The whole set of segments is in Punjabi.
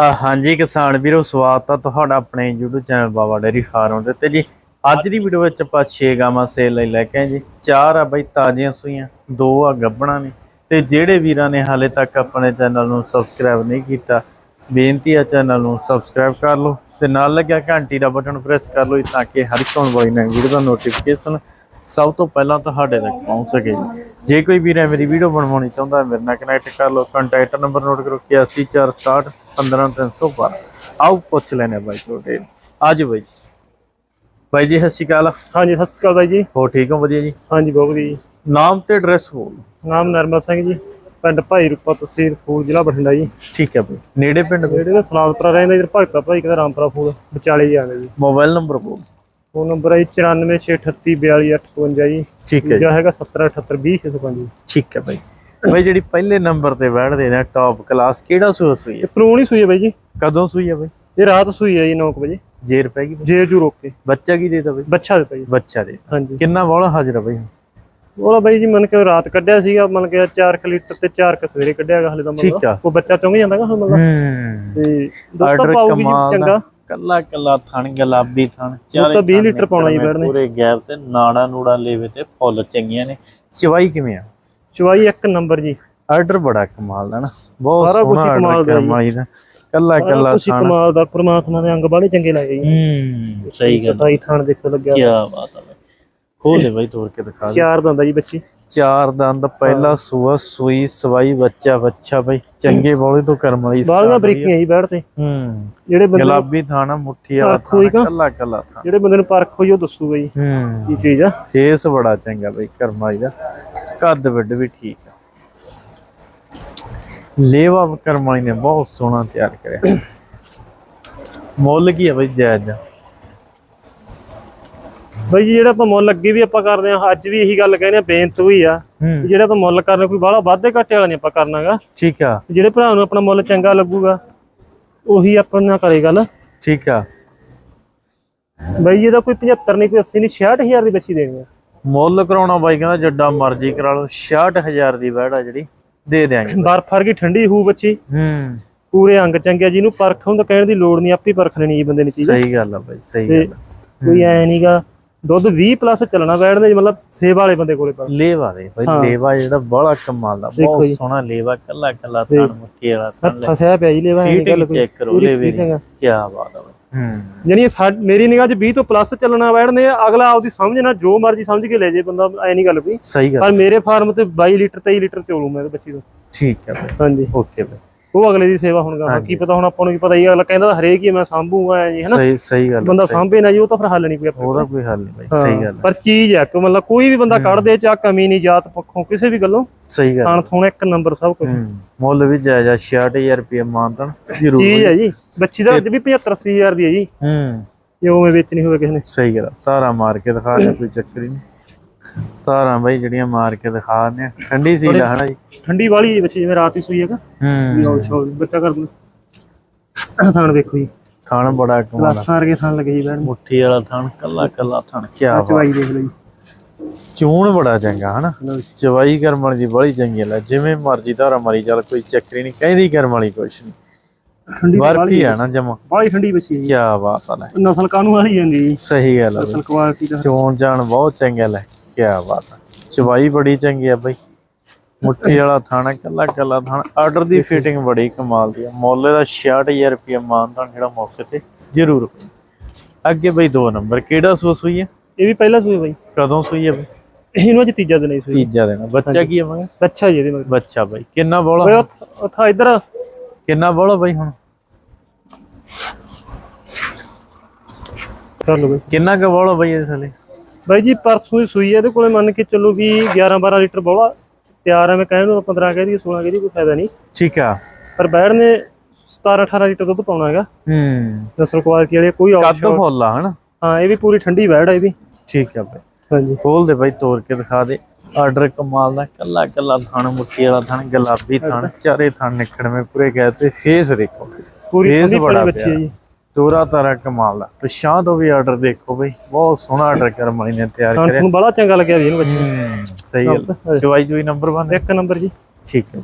ਹਾਂਜੀ ਕਿਸਾਨ ਵੀਰੋ, ਸਵਾਗਤ ਆ ਤੁਹਾਡਾ ਆਪਣੇ YouTube channel Baba dairy farm ਦੇ ਤੇ ਜੀ, ਅੱਜ ਦੀ ਵੀਡੀਓ ਵਿੱਚ ਆਪਾਂ 6 ਗਾਵਾਂ ਸੇਲ ਲਈ ਲੈ ਕੇ ਆਏ ਜੀ। ਚਾਰ ਆ ਬਈ, ਤਾਜ਼ੀਆਂ ਸੂਈਆਂ, ਦੋ ਆ ਗੱਬਣਾ ਨੇ। ਤੇ ਜਿਹੜੇ ਵੀਰਾਂ ਨੇ ਹਾਲੇ ਤੱਕ ਆਪਣੇ ਚੈਨਲ ਨੂੰ ਸਬਸਕ੍ਰਾਈਬ ਨਹੀਂ ਕੀਤਾ, ਬੇਨਤੀ ਆ ਚੈਨਲ ਨੂੰ ਸਬਸਕ੍ਰਾਈਬ ਕਰ ਲਓ ਤੇ ਨਾਲ ਲੱਗਿਆ ਘੰਟੀ ਦਾ ਬਟਨ ਪ੍ਰੈਸ ਕਰ ਲਓ ਤਾਂ ਕਿ ਹਰ ਇੱਕ ਆਉਣ ਵਾਲੀ ਨਵੀਂ ਵੀਡੀਓ ਦਾ ਨੋਟੀਫਿਕੇਸ਼ਨ ਸਭ ਤੋਂ ਪਹਿਲਾਂ ਤੁਹਾਡੇ ਤੱਕ ਪਹੁੰਚ ਸਕੇ ਜੀ। ਜੇ ਕੋਈ ਵੀਰ ਹੈ ਮੇਰੀ ਵੀਡੀਓ ਬਣਵਾਉਣੀ ਚਾਹੁੰਦਾ ਮੇਰੇ ਨਾਲ ਕਨੈਕਟ ਕਰ ਲਓ। ਕੰਟੈਕਟ ਨੰਬਰ ਨੋਟ ਕਰੋ 8467 15312 ਆਓ ਪੁੱਛ ਲੈਣੇ ਬਾਈ ਤੁਹਾਡੇ। ਆਜੋ ਬਾਈ ਜੀ। ਬਾਈ ਜੀ ਸਤਿ ਸ਼੍ਰੀ ਅਕਾਲ। ਹਾਂਜੀ ਸਤਿ ਸ਼੍ਰੀ ਅਕਾਲ ਬਾਈ ਜੀ। ਹੋ ਠੀਕ ਹੋ? ਵਧੀਆ ਜੀ? ਹਾਂਜੀ ਬਹੁਤ ਵਧੀਆ ਜੀ। ਨਾਮ ਤੇ ਐਡਰੈਸ ਬੋਲ ਨਾਮ ਨਰਮਲ ਸਿੰਘ ਜੀ ਪਿੰਡ ਭਾਈ ਰੂਪਾ ਤਹਿਸੀਲ ਫੂਲ ਜ਼ਿਲ੍ਹਾ ਬਠਿੰਡਾ ਜੀ। ਠੀਕ ਹੈ ਬਾਈ। ਨੇੜੇ ਪਿੰਡ ਜਿਹੜੇ ਦਾ ਸਲਾਦਪੁਰਾ ਰਹਿੰਦਾ ਜੀ ਭਗਤਾ ਭਾਈ ਕਿਦਾ ਰਾਮਪੁਰਾ ਫੂਲ ਵਿਚਾਲੇ ਜੀ ਆਉਂਦੇ ਜੀ। ਮੋਬਾਈਲ ਨੰਬਰ ਬੋਲ ਫੋਨ ਨੰਬਰ ਹੈ 9463842858 ਜੀ। ਠੀਕ ਹੈ ਜੀ। ਦੂਜਾ ਹੈਗਾ 70782065 ਜੀ। ਠੀਕ ਹੈ ਬਾਈ। ਬਾਈ ਜਿਹੜੀ ਪਹਿਲੇ ਨੰਬਰ ਤੇ ਬੈਠਦੇ ਨੇ ਟੌਪ ਕਲਾਸ ਕਿਹੜਾ ਸੂਆ ਸੂਈ ਹੈ ਇਹ ਪਲੂਣ ਹੀ ਸੂਈ ਹੈ ਬਾਈ ਜੀ। ਕਦੋਂ ਸੂਈ ਹੈ ਬਾਈ? ਇਹ ਰਾਤ ਸੂਈ ਹੈ ਜੀ 9 ਵਜੇ। ਜੇਰ ਪੈ ਗਈ ਬਾਈ? ਜੇ ਰੋਕ ਬੱਚਾ ਕੀ ਦੇਤਾ ਬਾਈ? ਬੱਚਾ ਦਿੱਤਾ ਜੀ। ਬੱਚਾ ਦੇ ਹਾਂਜੀ। ਕਿੰਨਾ ਬੋਲਾ ਹਾਜ਼ਰ ਆ ਬਾਈ? ਉਹਦਾ ਬਾਈ ਜੀ ਮਨ ਕੇ ਰਾਤ ਕੱਢਿਆ ਸੀਗਾ ਮਨ ਕੇ 4 ਲੀਟਰ ਤੇ 4 ਕ ਸਵੇਰੇ ਕੱਢਿਆ ਗਾ ਹਲੇ ਤਾਂ ਮਤਲਬ। ਉਹ ਬੱਚਾ ਚੁੰਗ ਜਾਂਦਾਗਾ ਹੁਣ ਮਤਲਬ। ਹੂੰ। ਤੇ ਆਰਡਰ ਕਮਾਲ ਚੰਗਾ। ਕੱਲਾ ਕੱਲਾ ਥਣ ਗੁਲਾਬੀ ਥਣ ਤਾਂ 20 ਲੀਟਰ ਪਾਉਣਾ ਜੀ ਬੈਠ ਨੇ। ਪੂਰੇ ਗੈਪ ਤੇ ਨਾੜਾ ਨੂੜਾ ਲੇਵੇ ਤੇ ਫੁੱਲ ਚੰਗੀਆਂ ਨੇ। ਚਵਾਈ ਕਿਵੇਂ ਆ? ਚਵਾਈ ਇੱਕ ਨੰਬਰ ਜੀ। ਆਰਡਰ ਬੜਾ ਕਮਾਲ ਦਾ ਨਾ। ਬਹੁਤ ਸਾਰਾ ਹੀ ਸੋਹਣਾ ਕਮਾਲ ਦਾ ਕਰਮ ਵਾਲੀ ਦਾ ਕੱਲਾ ਕੱਲਾ ਥਣ। ਕਮਾਲ ਦਾ ਪ੍ਰਮਾਤਮਾ ਦੇ ਅੰਗ ਬਾਲੇ ਚੰਗੇ ਲਾਏ ਜੀ। ਹੂੰ ਸਹੀ ਗੱਲ ਸਤਾਈ ਥਾਣ ਦੇਖੋ ਲੱਗਿਆ ਕੀ ਬਾਤ ਆ ਬਾਈ। ਖੋਲ ਬਾਈ ਤੋੜ ਕੇ ਦਿਖਾ ਦੇ। ਚਾਰ ਦੰਦਾ ਜੀ ਬੱਚੀ। ਚਾਰ ਦੰਦ ਪਹਿਲਾ ਸੂਆ ਸੂਈ ਸਵਾਈ ਬੱਚਾ ਬੱਚਾ ਬਾਈ। ਚੰਗੇ ਬੋਲੇ ਤੋਂ ਕਰਮ ਵਾਲੀ ਬਾਲੀਆਂ ਬਰੀਕੀਆਂ ਜੀ ਬੈਠ ਤੇ। ਹੂੰ। ਜਿਹੜੇ ਬੰਦੇ ਗੁਲਾਬੀ ਥਾਣਾ ਮੁੱਠੀ ਵਾਲਾ ਥਾਣਾ ਕੱਲਾ ਕੱਲਾ ਥਾਣਾ। ਜਿਹੜੇ ਬੰਦੇ ਨੂੰ ਪਰਖ ਹੋਈ ਉਹ ਦੱਸੂਗਾ ਜੀ। ਹੂੰ। ਕੀ ਚੀਜ਼ ਆ। ਫੇਸ ਬੜਾ ਚੰਗਾ ਬਈ ਕਰਮਾਈ ਦਾ। ਕੱਦ ਵੱਡ ਵੀ ਠੀਕ ਆ। ਲੇਵਾ ਕਰਮਾਈ ਨੇ ਬਹੁਤ ਸੋਹਣਾ ਤਿਆਰ ਕਰਿਆ। ਮੁੱਲ ਕੀ ਹੈ ਬਈ ਜਾਇਜ਼? ਆ? ਬਾਈ ਜਿਹੜਾ ਆਪਾਂ ਮੁੱਲ ਅੱਗੇ ਵੀ ਆਪਾਂ ਕਰਦੇ ਆ ਅੱਜ ਵੀ ਇਹੀ ਗੱਲ ਕਹਿੰਦੇ ਆ ਬੇਨਤ ਆ ਹੂੰ। ਵੀ ਜਿਹੜਾ ਆਪਾਂ ਮੁੱਲ ਕਰਨਾ ਕੋਈ ਬਾਹਲਾ ਵਾਧੇ ਘਾਟੇ ਵਾਲਾ ਨਹੀਂ ਆਪਾਂ ਕਰਨਾਗਾ। ਠੀਕ ਆ। ਜਿਹੜੇ ਭਰਾ ਨੂੰ ਆਪਣਾ ਮੁੱਲ ਚੰਗਾ ਲੱਗੂਗਾ ਉਹੀ ਆਪਾਂ ਨਾਲ ਕਰੇ ਗੱਲ। ਠੀਕ ਆ। ਬਾਈ ਇਹਦਾ ਕੋਈ 75 ਨਹੀਂ ਕੋਈ 80 ਨਹੀਂ 66000 ਦੀ ਬੱਚੀ ਦੇਣੀ ਆ। ਮੁੱਲ ਕਰਾਉਣਾ ਬਾਈ ਕਹਿੰਦਾ ਜੱਡਾ ਮਰਜ਼ੀ ਕਰਾ ਲਓ 66000 ਦੀ ਬੈੜ ਆ ਜਿਹੜੀ ਦੇ ਦਿਆਂਗੇ। ਬਰਫ ਵਰਗੀ ਠੰਡੀ ਹੋਊ ਬੱਚੀ। ਹੂੰ। ਪੂਰੇ ਅੰਗ ਚੰਗੇ ਜਿਹਨੂੰ ਪਰਖ ਹੁੰਦਾ ਕਹਿਣ ਦੀ ਲੋੜ ਨਹੀਂ ਆਪੇ ਪਰਖ ਲੈਣੀ ਜੀ ਬੰਦੇ ਨੇ ਚੀਜ਼। ਸਹੀ ਗੱਲ ਆ ਬਾਈ ਸਹੀ ਗੱਲ। ਕੋਈ ਐ ਨਹੀਂਗਾ ਦੁੱਧ 20 ਪਲੱਸ ਚੱਲਣਾ ਬੈਠਦੇ ਮਤਲਬ ਸੇਬ ਵਾਲੇ ਬੰਦੇ ਕੋਲੇ ਪਰ ਲੇਵਾ ਦੇ ਬਾਈ ਲੇਵਾ ਜਿਹੜਾ ਬੜਾ ਕਮਾਲ ਦਾ ਬਹੁਤ। ਸੋਹਣਾ ਲੇਵਾ ਕੱਲਾ ਕੱਲਾ ਥਣ ਮੁੱਠੀ ਵਾਲਾ ਫਸਿਆ ਪਿਆ ਜੀ ਲੈਵਾ ਐ ਗੱਲ ਚੈੱਕ ਕਰੋ ਲੇਵੇ ਦੀ। ਕੀ ਬਾਤ ਆ ਸਾ- ਮੇਰੀ ਨਿਗਾਹ 'ਚ 20 ਤੋਂ ਪਲੱਸ ਚੱਲਣਾ ਬੈਠਦੇ ਆ ਅਗਲਾ ਆਪਦੀ ਸਮਝ ਨਾਲ ਜੋ ਮਰਜ਼ੀ ਸਮਝ ਕੇ ਲੈ ਜੇ ਬੰਦਾ ਐ ਨਹੀਂ ਗੱਲ ਕੋਈ ਸਹੀ ਗੱਲ। ਪਰ ਮੇਰੇ ਫਾਰਮ ਤੇ 22 ਲੀਟਰ 23 ਲੀਟਰ ਚੋਲੂ ਮੈਂ ਤੇ ਬੱਚੀ ਤੋਂ। ਠੀਕ ਹੈ ਹਾਂਜੀ। ਓਕੇ ਬਾਈ ਉਹ ਅਗਲੇ ਦੀ ਸੇਵਾ ਹੁਣ ਗਾ ਕੀ ਪਤਾ ਹੁਣ ਆਪਾਂ ਨੂੰ ਕੀ ਪਤਾ ਹੀ ਅਗਲਾ ਕਹਿੰਦਾ ਤਾਂ ਹਰੇਕ ਹੀ ਮੈਂ ਸਾਂਭੂਗਾ ਐ ਜੀ ਹਨਾ? ਸਹੀ ਸਹੀ ਗੱਲ ਬੰਦਾ ਸਾਂਭੇ ਨਾ ਜੀ ਉਹ ਤਾਂ ਫਿਰ ਹੱਲ ਨਹੀਂ ਕੋਈ ਆਪਣੇ ਉਹਦਾ ਕੋਈ ਹੱਲ ਨਹੀਂ ਬਾਈ ਸਹੀ ਗੱਲ ਪਰ ਚੀਜ਼ ਹੈ ਕਿ ਮਤਲਬ ਕੋਈ ਵੀ ਬੰਦਾ ਕੱਢ ਦੇ ਚਾ ਕਮੀ ਨਹੀਂ ਜਾਤ ਪੱਖੋਂ ਕਿਸੇ ਵੀ ਗੱਲੋਂ। ਸਹੀ ਗੱਲ। ਖਾਣ ਥੋਣਾ ਇੱਕ ਨੰਬਰ ਸਭ ਕੁਝ ਮੁੱਲ ਵੀ ਜਾਇਜ਼ ਆ 66000 ਰੁਪਏ ਮਾਨਤਨ ਜ਼ਰੂਰ ਚੀਜ਼ ਹੈ ਜੀ ਬੱਚੀ ਦਾ ਅੱਜ ਵੀ 75 80 ਹਜ਼ਾਰ ਦੀ ਹੈ ਜੀ। ਹੂੰ। ਜੇ ਉਵੇਂ ਵੇਚਣੀ ਹੋਵੇ ਕਿਸੇ ਨੇ। ਸਹੀ ਗੱਲ। ਤਾਰਾਂ ਮਾਰ ਕੇ ਦਿਖਾ ਦੇ ਕੋਈ ਚੱਕਰ ਹੀ ਨਹੀਂ। ਤਾਰਾਂ ਬਾਈ ਜਿਹੜੀਆਂ ਮਾਰ ਕੇ ਦਿਖਾ ਦਿੰਦੇ ਆ। ਠੰਡੀ ਸੀ ਦਾ ਹਨਾ ਜੀ। ਠੰਡੀ ਵਾਲੀ ਬੱਚੀ ਜਿਵੇਂ ਰਾਤ ਹੀ ਸੂਈ ਹੈਗਾ। ਹੂੰ। ਲਓ ਛੋੜ ਬੱਚਾ ਕਰ ਦੂੰ ਥਾਣ ਵੇਖੋ ਜੀ। ਖਾਣ ਬੜਾ ਕਮਾਲ ਕਲਾਸਾਂ ਵਰਗੇ ਥਾਣ ਲੱਗੇ ਜੀ ਬੈਣ ਮੁੱਠੀ ਵਾਲਾ ਥਣ ਕੱਲਾ ਕੱਲਾ ਥਣ ਕੀ ਬਾਤ। ਚਵਾਈ ਦੇਖ ਲਓ ਜੀ। ਚੂਣ ਬੜਾ ਚੰਗਾ ਹਨਾ। ਚਵਾਈ ਕਰਮ ਵਾਲੀ ਦੀ ਬੜੀ ਚੰਗੀ ਲੈ ਜਿਵੇਂ ਮਰਜ਼ੀ ਧਾਰਾ ਮਾਰੀ ਚੱਲ ਕੋਈ ਚੱਕਰ ਨਹੀਂ ਕਹਿੰਦੀ ਕਰਮ ਵਾਲੀ ਕੁਛ ਨਹੀਂ। ਠੰਡੀ ਬਰਫੀ ਆ ਨਾ ਜਮਾ। ਬਾਲੀ ਠੰਡੀ ਬੱਚੀ ਹੈ। ਕੀ ਬਾਤ ਆ ਨਸਲ ਕਾਨੂੰ ਵਾਲੀ ਜਾਂਦੀ ਸਹੀ ਗੱਲ ਆ ਬਈ ਨਸਲ ਕੁਆਲਿਟੀ ਦਾ। ਚੋਣ ਜਾਣ ਬਹੁਤ ਚੰਗਾ ਲੈ ਕੀ ਬਾਤ ਆ। ਚਵਾਈ ਬੜੀ ਚੰਗੀ ਆ ਬਈ। ਮੁੱਠੀ ਵਾਲਾ ਥਾਣਾ ਕੱਲਾ ਕੱਲਾ ਥਾਣਾ। ਆਰਡਰ ਦੀ ਫਿਟਿੰਗ ਬੜੀ ਕਮਾਲ ਦੀ ਆ। ਮੁੱਲ ਦਾ 66000 ਰੁਪਏ ਮਾਨਤਾ ਜਿਹੜਾ ਮੌਕੇ ਤੇ ਜ਼ਰੂਰ ਅੱਗੇ ਬਈ ਦੋ ਨੰਬਰ ਕਿਹੜਾ ਸੂਸ ਹੋਈ ਹੈ ਇਹ ਵੀ ਪਹਿਲਾ ਸੂਈ ਬਾਈ। ਕਦੋਂ ਸੂਈ ਹੈ ਬਈ? ਇਹਨੂੰ ਅੱਜ ਤੀਜਾ ਦਿਨ ਹੀ ਸੂਈ। ਤੀਜਾ ਦਿਨ ਬੱਚਾ ਕੀ ਆਵਾਂਗਾ ਅੱਛਾ ਜੀ ਇਹਦੇ ਮਗਰ। ਬੱਚਾ ਬਈ। ਕਿੰਨਾ ਬੋਲਾ ਉੱਥਾ ਇੱਧਰ। ਕਿੰਨਾ ਬੋਲਾ ਬਈ ਹੁਣ? ਕਰ ਲਓ ਬਾਈ। ਕਿੰਨਾ ਕੁ ਬੋਲਾ ਬਈ ਇਹਦੇ ਥੱਲੇ? ਬਾਈ ਜੀ ਪਰਸੋਂ ਹੀ ਸੂਈ ਹੈ ਇਹਦੇ ਕੋਲੇ ਮੰਨ ਕੇ ਚੱਲੋ ਵੀ 11 12 ਲੀਟਰ ਬੋਲਾ ਤਿਆਰ ਹੈ ਮੈਂ ਕਹਿਣ ਨੂੰ 15 ਕਹਿ ਦੀ 16 ਕਹਿ ਦੀ ਕੋਈ ਫਾਇਦਾ ਨਹੀਂ। ਠੀਕ ਆ। ਪਰ ਬੈੜ ਨੇ 17 18 ਲੀਟਰ ਦੁੱਧ ਪਾਉਣਾ ਹੈਗਾ। ਹੂੰ। ਨਸਲ ਕੁਆਲਿਟੀ ਵਾਲੇ ਕੋਈ ਕੱਦ ਆਪਸ਼ਨ ਫੁੱਲ ਆ ਹਨਾ? ਹਾਂ ਇਹ ਵੀ ਪੂਰੀ ਠੰਡੀ ਬੈੜ ਹੈ ਇਹਦੀ। ਠੀਕ ਆ ਬਈ। ਹਾਂਜੀ। ਖੋਲ ਦੇ ਬਾਈ ਤੋੜ ਕੇ ਦਿਖਾ ਦੇ। ਆਰਡਰ ਕਮਾਲ ਦਾ ਕੱਲਾ ਕੱਲਾ ਥਣ ਮੁੱਠੀ ਵਾਲਾ ਥਣ ਗੁਲਾਬੀ ਥਣ ਚਾਰੇ ਥਣ ਨਿਕੜਵੇਂ ਪੂਰੇ ਗਏ ਤੇ ਫੇਸ ਦੇਖੋ। ਪੂਰੀ ਸੰਦੀ ਬੜਾ ਬੱਚੀ ਹੈ ਜੀ। ਦੋਰਾ ਤਾਰਾ ਕਮਾਲ ਦਾ ਤੇ ਸ਼ਾਹ ਤੋਂ ਵੀ ਆਰਡਰ ਦੇਖੋ ਬਈ। ਬਹੁਤ ਸੋਹਣਾ ਆਰਡਰ ਕਰਮ ਵਾਲੀ ਨੇ ਤਿਆਰ ਹਾਂ ਕਰਿਆ। ਤੁਹਾਨੂੰ ਬੜਾ ਚੰਗਾ ਲੱਗਿਆ ਵੀ ਇਹਨੂੰ ਬੱਚੀ ਹੂੰ, ਸਹੀ ਗੱਲ। ਚਵਾਈ ਚੋਈ ਨੰਬਰ 1 ਇੱਕ ਨੰਬਰ ਜੀ। ਠੀਕ ਹੈ।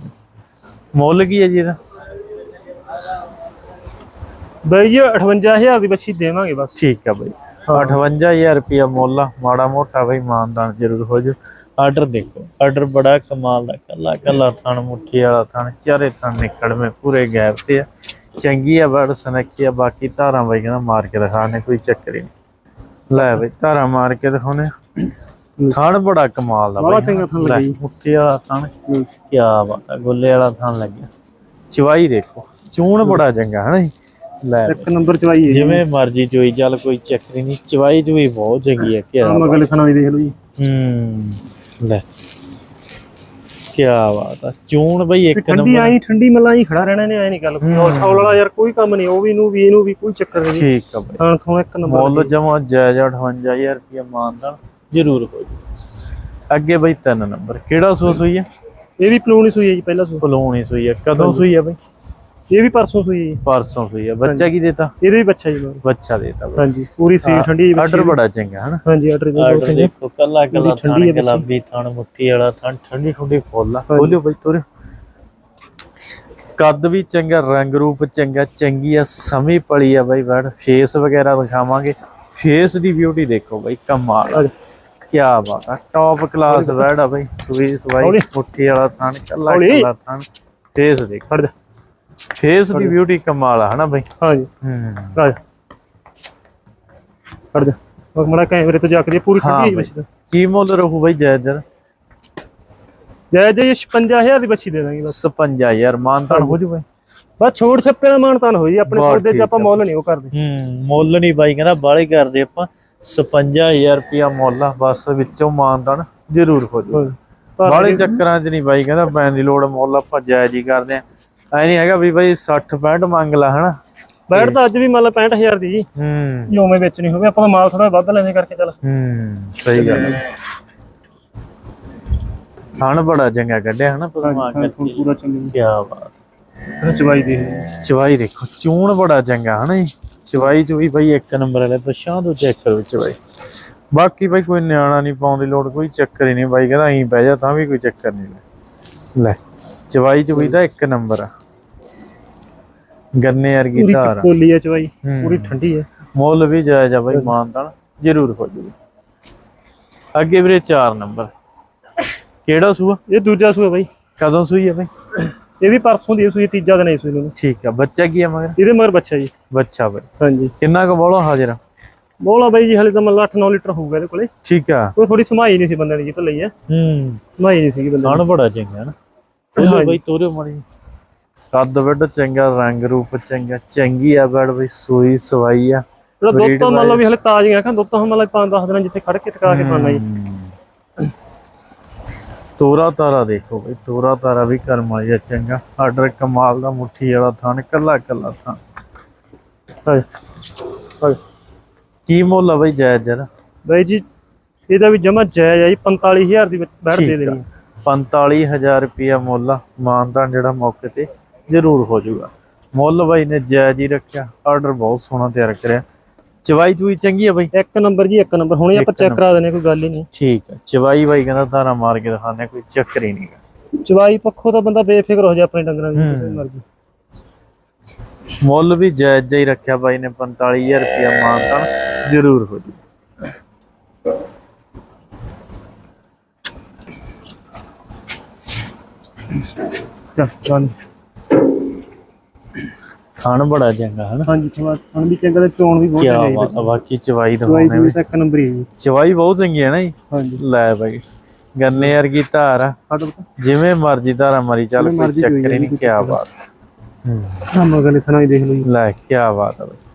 ਮੁੱਲ ਕੀ ਹੈ ਜੀ ਇਹਦਾ? ਬਾਈ ਜੀ 58000 ਦੀ ਬੱਚੀ ਦੇਵਾਂਗੇ ਬਸ। ਠੀਕ ਆ ਬਈ। 58000 ਰੁਪਿਆ ਮੁੱਲ ਮਾੜਾ ਮੋਟਾ ਬਈ ਮਾਨਦਾਨ ਜ਼ਰੂਰ ਹੋ ਜੂ ਆਰਡਰ ਦੇਖੋ ਆਰਡਰ ਬੜਾ ਕਮਾਲ ਦਾ ਕੱਲਾ ਕੱਲਾ ਥਣ ਮੁੱਠੀ ਵਾਲਾ ਥਣ ਚਾਰੇ ਥਣ ਨਿਕੜਵੇਂ ਪੂਰੇ ਗੈਪ ਤੇ ਆ ਚੰਗੀ ਆ ਬੜ ਸਨੱਖੀ ਆ ਬਾਕੀ ਧਾਰਾਂ ਬਈ ਕਹਿੰਦਾ ਮਾਰ ਕੇ ਦਿਖਾਣੇ ਕੋਈ ਚੱਕਰ ਹੀ ਨਹੀਂ ਲੈ ਬਈ ਧਾਰਾਂ ਮਾਰ ਕੇ ਦਿਖਾਉਣੇ ਥਣ ਬੜਾ ਕਮਾਲ ਦਾ ਬੜਾ ਬਈ ਚੰਗਾ ਥਣ ਲੈ, ਲੱਗੀ। ਮੁੱਠੀ ਵਾਲਾ ਥਣ ਕੀ ਬਾਤ ਆ ਗੁੱਲੇ ਵਾਲਾ ਥਣ ਲੱਗਿਆ ਚਵਾਈ ਦੇਖੋ ਚੂਣ ਬੜਾ ਚੰਗਾ ਹੈ ਨਾ ਜੀ? ਲੈ ਇੱਕ ਨੰਬਰ ਚਵਾਈ ਹੈ ਜਿਵੇਂ ਮਰਜ਼ੀ ਚੋਈ ਚੱਲ ਕੋਈ ਚੱਕਰ ਹੀ ਨਹੀਂ ਚਵਾਈ ਚੋਈ ਬਹੁਤ ਚੰਗੀ ਹੈ ਕਿਆ ਆ ਮਗਲੇ ਥਣਾ ਦੀ ਦੇਖ ਲਓ ਜੀ ਹੂੰ ਲੈ। ਕਿਆ ਬਾਤ ਆ। ਚੂਣ ਬਈ ਇੱਕ ਠੰਡੀ ਨੰਬਰ। ਆਈ ਠੰਡੀ ਮੱਲਾਂ ਹੀ ਖੜਾ ਰਹਿਣਾ ਨੇ ਐ ਨਹੀਂ ਗੱਲ। ਕੋਈ ਸੌਲ ਵਾਲਾ ਯਾਰ ਕੋਈ ਕੰਮ ਨਹੀਂ ਉਹ ਵੀ ਨੂੰ ਵੀ ਇਹਨੂੰ ਵੀ ਕੋਈ ਚੱਕਰ ਨਹੀਂ। ਠੀਕ ਆ ਬਈ। ਹਾਂ ਥੋੜਾ ਇੱਕ ਨੰਬਰ ਮੁੱਲ ਜਮਾ ਜਾਇਜ਼ 58000 ਰੁਪਏ ਮਾਨਦਾਨ ਜ਼ਰੂਰ ਹੋ ਜੀ ਅੱਗੇ ਬਈ ਤਿੰਨ ਨੰਬਰ। ਕਿਹੜਾ ਸੂਸ ਹੋਈ ਹੈ ਇਹ ਵੀ ਪਲੂਣੀ ਸੂਈ ਹੈ ਜੀ ਪਹਿਲਾ ਸੂ ਪਲੋਣੀ ਸੂਈ ਹੈ ਕਦੋਂ ਸੂਈ ਹੈ ਬਈ? ਇਹ ਵੀ ਪਰਸੋਂ ਸੂਈ ਹੈ ਜੀ। ਪਰਸੋਂ ਸੂਈ ਹੈ। ਬੱਚਾ ਕੀ ਦੇਤਾ? ਇਹਦੇ ਵੀ ਬੱਚਾ ਜੀ। ਬੱਚਾ ਦੇਤਾ ਹਾਂਜੀ ਪੂਰੀ ਸੀਲ ਠੰਡੀ ਹੈ ਆਰਡਰ ਬੜਾ ਚੰਗਾ ਹੈ ਨਾ ਹਾਂਜੀ ਆਰਡਰ ਦੇ ਆਰਡਰ ਦੇਖੋ ਕੱਲਾ ਕੱਲਾ ਠੰਡੀ। ਗੁਲਾਬੀ ਥਾਣ ਮੁੱਠੀ ਵਾਲਾ ਥਾਣ ਠੰਡੀ ਠੰਡੀ ਫੁੱਲ ਆ। ਖੋਲਿਓ ਬਈ ਤੋਰੇ ਕੱਦ ਵੀ ਚੰਗਾ ਰੰਗ ਰੂਪ ਚੰਗਾ ਚੰਗੀ ਆ ਸਮੀ ਪਲੀ ਆ ਬਾਈ ਬੈਡ ਫੇਸ ਵਗੈਰਾ ਦਿਖਾਵਾਂਗੇ। ਫੇਸ ਦੀ ਬਿਊਟੀ ਦੇਖੋ ਬਾਈ ਕਮਾਲ ਆ। ਕੀ ਬਾਤ ਆ ਟੌਪ ਕਲਾਸ ਬੈਡ ਆ ਬਾਈ ਸੂਈ ਸਵਾਈ। ਮੁੱਠੀ ਵਾਲਾ ਥਾਣ ਕੱਲਾ। ਕੱਲਾ ਥਾਣ। ਫੇਸ ਦੇਖ। ਖੜ ਜਾ। ਫੇਸ ਦੀ ਬਿਊਟੀ ਕਮਾਲ ਆ ਹਨਾ ਬਾਈ? ਹਾਂਜੀ। ਹੂੰ। ਆ ਜਾ। ਖੜ ਜਾ। ਉਹ ਮੜਾ ਕੈਮਰੇ ਤੋਂ ਜਾ ਕੇ ਪੂਰੀ ਠੰਡੀ। ਬੱਚੀ ਕੀ ਮੁੱਲ ਰਹੂ ਬਾਈ ਜਾਇਜ਼ ਜਰ ਜੈ ਜੈ 55000 ਦੀ ਬੱਚੀ ਦੇ ਦਾਂਗੇ ਬਸ। 55000 ਮਾਨਤਾਨ ਹੋ ਜੂ ਬਾਈ। ਬਸ ਛੋੜ ਛੱਪੇ ਦਾ ਮਾਨਤਾਨ ਹੋਈ ਆਪਣੇ ਸੌਦੇ 'ਚ ਆਪਾਂ ਮੁੱਲ ਨਹੀਂ ਉਹ ਕਰਦੇ। ਹੂੰ ਮੁੱਲ ਨਹੀਂ ਬਾਈ ਕਹਿੰਦਾ ਬਾਲੇ ਕਰਦੇ ਆਪਾਂ। 55000 ਰੁਪਿਆ ਮੁੱਲ ਆ ਬਸ ਵਿੱਚੋਂ ਮਾਨਦਾਨ ਜ਼ਰੂਰ ਹੋ ਜੂ। ਬਾਲੇ ਚੱਕਰਾਂ 'ਚ ਨਹੀਂ ਬਾਈ ਕਹਿੰਦਾ ਪੈਣ ਦੀ ਲੋੜ ਮੁੱਲ ਆਪਾਂ ਜਾਇਜ਼ ਹੀ ਕਰਦੇ ਆ। ਐ ਨਹੀਂ ਹੈਗਾ ਵੀ ਬਾਈ 60 65 ਮੰਗ ਲਾ ਹਨਾ? ਬੈਠ ਤਾਂ ਅੱਜ ਵੀ ਮੰਨ ਲਾ 65000 ਦੀ ਜੀ। ਹੂੰ। ਜਿਵੇਂ ਵਿੱਚ ਨਹੀਂ ਹੋਵੇ ਆਪਾਂ ਮਾਲ ਥੋੜਾ ਵੱਧ ਲੈਣੇ ਕਰਕੇ ਚੱਲ। ਹੂੰ ਸਹੀ ਗੱਲ ਹੈ। ਥਣ ਬੜਾ ਚੰਗਾ ਕੱਢਿਆ ਹਨਾ ਪਰਮਾ ਕੇ ਪੂਰਾ ਚੰਗੀ। ਕੀ ਬਾਤ ਚਵਾਈ ਦੇ। ਚਵਾਈ ਦੇਖੋ ਚੂਣ ਬੜਾ ਚੰਗਾ ਹਨਾ ਜੀ? ਚਵਾਈ ਚ ਵੀ ਬਾਈ ਇੱਕ ਨੰਬਰ ਵਾਲੇ ਪਛਾਂ ਤੋਂ ਚੈੱਕ ਕਰੋ ਚਵਾਈ ਬਾਕੀ ਬਾਈ ਕੋਈ ਨਿਆਣਾ ਨਹੀਂ ਪਾਉਣ ਦੀ ਲੋੜ ਕੋਈ ਚੱਕਰ ਹੀ ਨਹੀਂ ਬਾਈ ਕਹਿੰਦਾ ਅਸੀਂ ਬਹਿ ਜਾ ਤਾਂ ਵੀ ਕੋਈ ਚੱਕਰ ਨਹੀਂ ਲੈ। ਲੈ। ਚਵਾਈ ਚ ਵੀ ਤਾਂ ਇੱਕ ਨੰਬਰ ਆ। ਗੰਨੇ ਵਰਗੀ ਪੂਰੀ ਧਾਰ ਆ। ਕੋਲੀ ਹੈ ਚਵਾਈ ਹੂੰ। ਪੂਰੀ ਠੰਡੀ ਹੈ ਮੁੱਲ ਵੀ ਜਾਇਜ਼ ਆ ਬਾਈ ਮਾਨਤਾਨ ਜ਼ਰੂਰ ਹੋ ਜੂਗਾ ਅੱਗੇ ਵੀਰੇ 4 ਨੰਬਰ। ਕਿਹੜਾ ਸੂਆ? ਇਹ ਦੂਜਾ ਸੂਆ ਬਾਈ। ਕਦੋਂ ਸੂਈ ਆ ਬਾਈ? ਇਹ ਵੀ ਪਰਸੋਂ ਦੀ ਸੂਈ ਤੀਜਾ ਦਿਨ ਹੈ ਸੂਈ ਨੂੰ ਠੀਕ ਆ ਬੱਚਾ ਕੀ ਆ ਮਗਰ? ਇਹਦੇ ਮਗਰ ਬੱਚਾ ਜੀ। ਬੱਚਾ ਬਾਈ। ਹਾਂਜੀ। ਕਿੰਨਾ ਕੁ ਬੋਲੋ ਹਾਜ਼ਰ ਆ? ਬੋਲਾ ਬਾਈ ਜੀ ਹਲੇ ਤਾਂ ਮਤਲਬ 8-9 ਲੀਟਰ ਹੋਊਗਾ ਇਹਦੇ ਕੋਲੇ। ਠੀਕ ਆ। ਉਹ ਥੋੜੀ ਸਮਾਈ ਨਹੀਂ ਸੀ ਬੰਦੇ ਨੇ ਜਿੱਤ ਲਈ ਹੈ। ਹੂੰ ਸਮਾਈ ਨਹੀਂ ਸੀਗੀ ਬੰਦੇ ਖਾਣ ਬੜਾ ਚੰਗਾ ਨਾ। ਤੋਰੇ ਬਈ ਤੋਰੇ ਮੜੀ ਕੱਦ ਵੱਡ ਚੰਗਾ ਰੰਗ ਰੂਪ ਚੰਗਾ ਚੰਗੀ ਆ ਬੜ ਬਈ ਸੂਈ ਸਵਾਈ ਆ। ਤਾਂ ਮੰਨ ਲਓ ਵੀ ਹਲੇ ਤਾਜ਼ੀਆਂ ਖਾਂ ਦੁੱਧ ਤਾਂ ਹੁਣ ਮਤਲਬ 5-10 ਦਿਨਾਂ ਜਿੱਥੇ ਖੜ ਕੇ ਟਕਾ ਕੇ ਪਾਣਾ ਜੀ। ਤੋਰਾ ਤਾਰਾ ਦੇਖੋ ਬਈ ਤੋਰਾ ਤਾਰਾ ਵੀ ਕਰਮ ਆ ਚੰਗਾ। ਆਰਡਰ ਕਮਾਲ ਦਾ ਮੁੱਠੀ ਵਾਲਾ ਥਣ ਕੱਲਾ ਕੱਲਾ ਹਾਂਜੀ। ਕੀ ਮੁੱਲ ਆ ਬਈ ਜਾਇਜ਼ ਜਰਾ ਬਾਈ ਜੀ ਇਹਦਾ ਵੀ ਜਮਾ ਜਾਇਜ਼ ਆ ਜੀ 45000 ਦੀ ਵਿੱਚ ਬੈਠ ਦੇ ਦੇਣੀ 45000 ਰੁਪਿਆ ਮੁੱਲ ਮਾਨਦਾਨ ਜਿਹੜਾ ਮੌਕੇ ਤੇ ਜ਼ਰੂਰ ਹੋ ਜਾਊਗਾ। ਮੁੱਲ ਬਾਈ ਨੇ ਜਾਇਜ਼ ਹੀ ਰੱਖਿਆ। ਆਰਡਰ ਬਹੁਤ ਸੋਹਣਾ ਤਿਆਰ ਕਰਿਆ। ਚਵਾਈ ਚੂਈ ਚੰਗੀ ਆ ਬਾਈ? ਇੱਕ ਨੰਬਰ ਜੀ ਇੱਕ ਨੰਬਰ। ਹੁਣੇ ਆਪਾਂ ਚੈੱਕ ਕਰਾ ਦਿੰਨੇ ਕੋਈ ਗੱਲ ਹੀ ਨਹੀਂ। ਠੀਕ ਹੈ ਚਵਾਈ ਬਾਈ ਕਹਿੰਦਾ ਤਾਰਾ ਮਾਰ ਕੇ ਦਿਖਾਉਂਦੇ ਕੋਈ ਚੱਕਰ ਹੀ ਨਹੀਂਗਾ। ਚਵਾਈ ਪੱਖੋਂ ਤਾਂ ਬੰਦਾ ਬੇਫਿਕਰ ਹੋ ਜਾ ਆਪਣੇ ਡੰਗਰਾਂ ਦੀ ਮਰਜ਼ੀ। ਮੁੱਲ ਵੀ ਜਾਇਜ਼ ਹੀ ਰੱਖਿਆ ਬਾਈ ਨੇ 45000 ਰੁਪਇਆ ਮਾਨਤਾਨ ਜ਼ਰੂਰ ਹੋ ਜੂ ਚੱਲ ਚੱਲ। ਖਾਣ ਬੜਾ ਚੰਗਾ ਹੈ ਨਾ ਹਾਂਜੀ ਥੋੜਾ ਹੁਣ ਵੀ ਚੰਗਾ ਤੇ ਚੋਣ ਵੀ ਬਹੁਤ ਕੀ ਹੈ ਬਾਤ ਆ ਬਾਕੀ ਚਵਾਈ ਚਵਾਈ ਦਿਖਾਉਣੇ ਦੀ ਤਾਂ ਇੱਕ ਨੰਬਰ ਹੀ ਹੈ ਜੀ। ਚਵਾਈ ਬਹੁਤ ਚੰਗੀ ਹੈ ਨਾ ਜੀ? ਹਾਂਜੀ। ਲੈ ਬਾਈ ਗੰਨੇ ਵਰਗੀ ਧਾਰ ਆ। ਜਿਵੇਂ ਮਰਜ਼ੀ ਧਾਰਾ ਮਾਰੀ ਚੱਲ ਕੋਈ ਮਰਜ਼ੀ ਚੱਕਰ ਹੀ ਨਹੀਂ ਕੀ ਬਾਤ। ਹੂੰ ਹਾਂ ਮਗਲੇ ਥਣਾ ਹੀ ਦੇਖ ਲਓ ਜੀ। ਲੈ ਕੀ ਬਾਤ ਆ ਬਾਈ।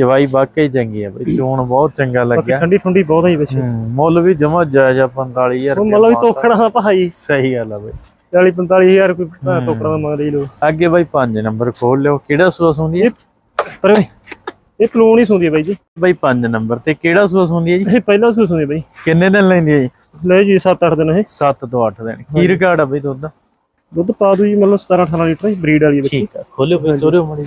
ਚਵਾਈ ਵਾਕਈ ਚੰਗੀ ਹੈ ਬਾਈ ਚੋਣ ਬਹੁਤ ਚੰਗਾ ਲੱਗਿਆ। ਠੰਡੀ ਠੰਡੀ ਬਹੁਤ ਹੈ ਵਿੱਚ। ਹੂੰ ਮੁੱਲ ਵੀ ਜਮਾ ਜਾਇਜ਼ ਆ 45000 ਉਹ ਰੁਪਇਆ ਮਤਲਬ ਵੀ ਤੋਖੜਾ ਦਾ ਭਾਈ। ਸਹੀ ਗੱਲ ਆ ਬਾਈ। 40 45000 ਕੋਈ ਤੋਕੜਾ ਦਾ ਮੰਗਦੇ ਜੀ ਲੋਕ। ਅੱਗੇ ਬਾਈ 5 ਨੰਬਰ ਖੋਲ ਲਿਓ ਕਿਹੜਾ ਸੂਆ ਸੁੰਦੀ ਹੈ ਪਰ ਇਹ ਪਲੂਣ ਹੀ ਸੁੰਦੀ ਹੈ ਬਾਈ ਜੀ। ਬਾਈ 5 ਨੰਬਰ ਤੇ ਕਿਹੜਾ ਸੂਆ ਸੁੰਦੀ ਹੈ ਜੀ? ਇਹ ਪਹਿਲਾ ਸੂ ਸੁੰਦੀ ਬਾਈ। ਕਿੰਨੇ ਦਿਨ ਲੈਂਦੀ ਹੈ ਜੀ? ਲੈ ਜੀ 7-8 ਦਿਨ ਇਹ। 7 ਤੋਂ 8 ਦਿਨ। ਕੀ ਰਿਕਾਰਡ ਆ ਬਾਈ ਦੁੱਧ? ਦੁੱਧ ਪਾ ਦੂ ਜੀ ਮਤਲਬ 17-18 ਲੀਟਰ ਬਰੀਡ ਵਾਲੀ ਬੱਚੀ। ਠੀਕ ਆ ਖੋਲਿਓ ਫਿਰ ਸੋਰਿਓ ਮੜੀ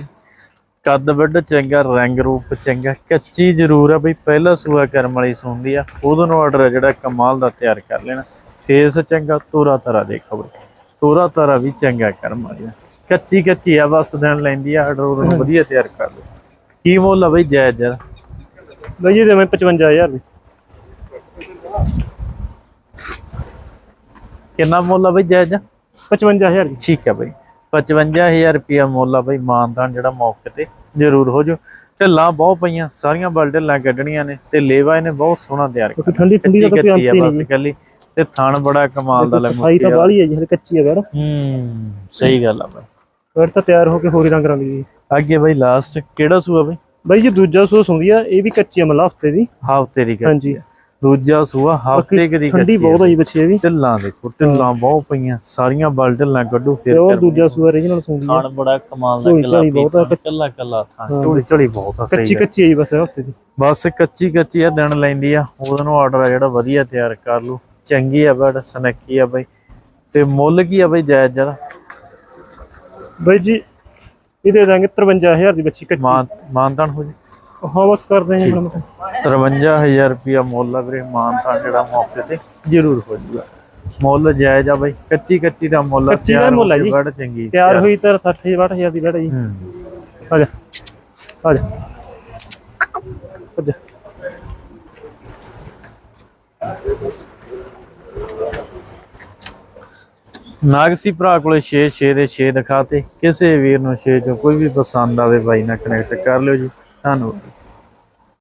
ਕੱਦ ਵੱਡ ਚੰਗਾ ਰੰਗ ਰੂਪ ਚੰਗਾ ਕੱਚੀ ਜ਼ਰੂਰ ਆ ਬਈ ਪਹਿਲਾ ਸੂਆ ਕਰਮ ਵਾਲੀ ਸੁਣਦੀ ਆ ਉਹਦੋਂ ਨੂੰ ਆਰਡਰ ਜਿਹੜਾ ਕਮਾਲ ਦਾ ਤਿਆਰ ਕਰ ਲੈਣਾ। ਫੇਸ ਚੰਗਾ ਤੋਰਾ ਤਰਾ ਦੇਖੋ ਬਈ ਤੋਰਾ ਤਰਾ ਵੀ ਚੰਗਾ ਕਰਮ ਵਾਲੀ ਆ ਕੱਚੀ ਕੱਚੀ ਆ ਬਸ ਦਿਨ ਲੈਂਦੀ ਆ ਆਰਡਰ ਉਹਨੂੰ ਵਧੀਆ ਤਿਆਰ ਕਰ ਲਓ ਕੀ ਮੁੱਲ ਆ ਬਈ ਜਾਇਜ਼ ਜਰਾ ਬਾਈ ਜੀ ਦੇ ਮੈਂ 55000 ਦੀ ਕਿੰਨਾ ਮੁੱਲ ਆ ਬਈ ਜਾਇਜ਼? 55000 ਦੀ ਠੀਕ ਹੈ ਬਈ। 55000 ਰੁਪਿਆ ਮੁੱਲ ਆ ਬਈ ਮਾਨਦਾਨ ਜਿਹੜਾ ਮੌਕੇ ਤੇ ਜ਼ਰੂਰ ਹੋ ਜੋ ਢਿੱਲਾਂ ਬਹੁਤ ਪਈਆਂ ਸਾਰੀਆਂ ਬਲਡਲਾਂ ਕੱਢਣੀਆਂ ਨੇ ਤੇ ਲੇਵਾ ਇਹਨੇ ਬਹੁਤ ਸੋਹਣਾ ਤਿਆਰ ਕਿਉਂਕਿ ਠੰਡੀ ਠੰਡੀ ਦਾ ਤਾਂ ਆ ਹੀ ਬਸ ਕੱਲੀ ਤੇ ਥਣ ਬੜਾ ਕਮਾਲ ਦਾ ਸਫ਼ਾਈ ਤਾਂ ਲੱਗੂ ਬਾਹਲੀ ਹੈ ਜੀ ਹਲੇ ਕੱਚੀ ਹੈ ਯਾਰ ਹੂੰ ਸਹੀ ਗੱਲ ਆ ਬਈ। ਫਿਰ ਤਾਂ ਤਿਆਰ ਹੋ ਕੇ ਹੋਰ ਹੀ ਰੰਗ ਰੰਗ ਦੀ ਅੱਗੇ ਬਈ ਲਾਸਟ ਕਿਹੜਾ ਸੂਆ ਬਈ? ਬਾਈ ਜੀ ਦੂਜਾ ਸੂਸ ਹੁੰਦੀ ਆ ਇਹ ਵੀ ਕੱਚੀ ਆ ਮਤਲਬ ਹਫ਼ਤੇ ਦੀ। ਹਫ਼ਤੇ ਦੀ ਹਾਂਜੀ। ਦੂਜਾ ਸੂਆ ਹਫ਼ਤੇ ਦੀ ਠੰਡੀ ਕੱਚੀ ਬਹੁਤ ਜੀ ਬੱਚੇ ਵੀ। ਢਿੱਲਾਂ ਦੇਖੋ ਢਿੱਲਾਂ ਬਹੁਤ ਪਈਆਂ ਸਾਰੀਆਂ ਬਲਡਲਾਂ ਕੱਢੋ ਤੇ ਫਿਰ ਉਹ ਦੂਜਾ ਸੂਆ ਰੀਜਨਲ ਸੁੰਦੀ ਆ। ਬੜਾ ਕਮਾਲ ਦਾ ਕੱਲਾ ਬਹੁਤ। ਕੱਲਾ ਕੱਲਾ ਥਣ ਝੋਲੀ ਝੋਲੀ ਬਹੁਤ ਆ ਕੱਚੀ ਸਹੀ। ਕੱਚੀ ਹੈ ਜੀ ਬਸ ਹਫ਼ਤੇ ਦੀ। ਬਸ ਕੱਚੀ ਕੱਚੀ ਆ ਦਿਨ ਲੈਂਦੀ ਆ। ਉਹਦੇ ਨੂੰ ਆਰਡਰ ਆ ਜਿਹੜਾ ਵਧੀਆ ਤਿਆਰ ਕਰ ਲਓ ਚੰਗੀ ਆ ਬੜ ਸਨੱਕੀ ਆ ਬਈ। ਤੇ ਮੁੱਲ ਕੀ ਆ ਬਈ ਜਾਇਜ਼ ਜਰਾ ਬਾਈ ਜੀ ਇਹ ਦੇ ਦਾਂਗੇ 53000 ਦੀ ਬੱਚੀ ਕੱਚੀ। ਮਾਨ ਮਾਨਤਾਨ ਹੋ ਜੀ। ਹਾਂ ਬਸ ਕਰਦੇ ਹਾਂ ਜੀ 53000 ਰੁਪਿਆ ਮੁੱਲ ਆ ਵੀਰੇ ਮਾਨਤਾਨ ਜਿਹੜਾ ਮੌਕੇ ਤੇ ਜ਼ਰੂਰ ਹੋ ਜੂਗਾ ਮੁੱਲ ਜਾਇਜ਼ ਆ ਬਈ ਕੱਚੀ ਕੱਚੀ ਦਾ ਮੁੱਲ ਆ, ਕੱਚੀ ਦਾ ਤਿਆਰ ਹੋ ਮੁੱਲ ਆ ਕੇ ਜੀ। ਬੜ ਚੰਗੀ। ਤਿਆਰ ਹੋਈ ਤਾਂ 60 60000 ਦੀ ਬੈਠਾ ਜੀ। ਆ ਜਾ ਆ ਜਾ। ਆ ਜਾ। ਨਾਗਸੀ ਭਰਾ ਕੋਲੇ 6 6 ਦੇ 6 ਦਿਖਾਤੇ। ਕਿਸੇ ਵੀਰ ਨੂੰ 6 ਚੋਂ ਕੋਈ ਵੀ ਪਸੰਦ ਆਵੇ ਬਾਈ ਨਾਲ ਕਨੈਕਟ ਕਰ ਲਿਓ ਜੀ। Tá no.